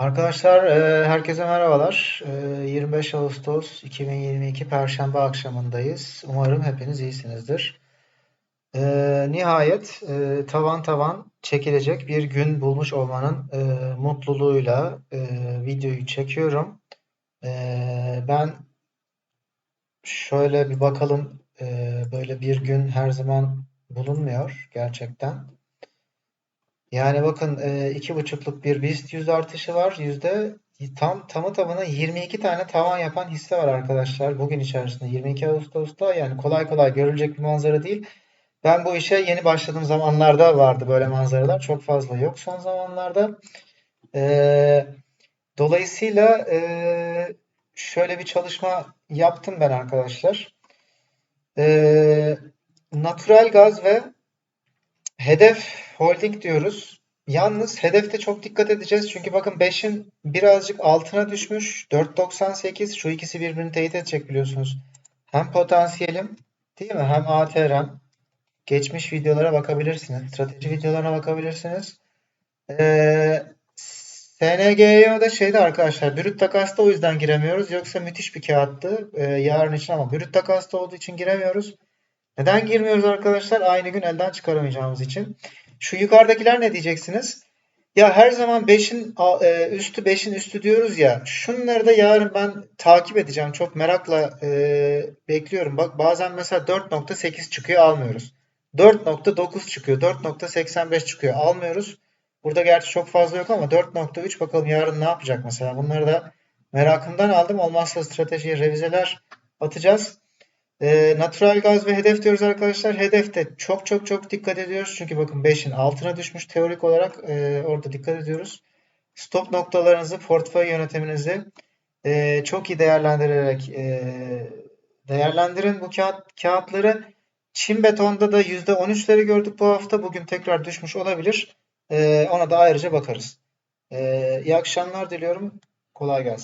Arkadaşlar, e, herkese merhabalar. E, 25 Ağustos 2022 Perşembe akşamındayız. Umarım hepiniz iyisinizdir. E, nihayet e, tavan tavan çekilecek bir gün bulmuş olmanın e, mutluluğuyla e, videoyu çekiyorum. E, ben şöyle bir bakalım, e, böyle bir gün her zaman bulunmuyor gerçekten. Yani bakın e, iki buçukluk bir BIST yüz artışı var. Yüzde tam tamı tamına 22 tane tavan yapan hisse var arkadaşlar. Bugün içerisinde 22 Ağustos'ta yani kolay kolay görülecek bir manzara değil. Ben bu işe yeni başladığım zamanlarda vardı böyle manzaralar. Çok fazla yok son zamanlarda. E, dolayısıyla e, şöyle bir çalışma yaptım ben arkadaşlar. E, natural gaz ve Hedef holding diyoruz. Yalnız hedefte çok dikkat edeceğiz. Çünkü bakın 5'in birazcık altına düşmüş. 4.98 şu ikisi birbirini teyit edecek biliyorsunuz. Hem potansiyelim değil mi? Hem ATR'm. Geçmiş videolara bakabilirsiniz. Strateji videolarına bakabilirsiniz. Ee, SNG'ye da şeyde arkadaşlar brüt takasta o yüzden giremiyoruz. Yoksa müthiş bir kağıttı ee, yarın için ama brüt takasta olduğu için giremiyoruz. Neden girmiyoruz arkadaşlar? Aynı gün elden çıkaramayacağımız için. Şu yukarıdakiler ne diyeceksiniz? Ya her zaman 5'in e, üstü 5'in üstü diyoruz ya. Şunları da yarın ben takip edeceğim. Çok merakla e, bekliyorum. Bak bazen mesela 4.8 çıkıyor almıyoruz. 4.9 çıkıyor. 4.85 çıkıyor almıyoruz. Burada gerçi çok fazla yok ama 4.3 bakalım yarın ne yapacak mesela. Bunları da merakımdan aldım. Olmazsa stratejiye revizeler atacağız. E, natural gaz ve hedef diyoruz arkadaşlar. Hedefte çok çok çok dikkat ediyoruz. Çünkü bakın 5'in altına düşmüş teorik olarak e, orada dikkat ediyoruz. Stop noktalarınızı, portföy yönetiminizi e, çok iyi değerlendirerek e, değerlendirin bu kağıt, kağıtları. Çin betonda da %13'leri gördük bu hafta. Bugün tekrar düşmüş olabilir. E, ona da ayrıca bakarız. E, iyi akşamlar diliyorum. Kolay gelsin.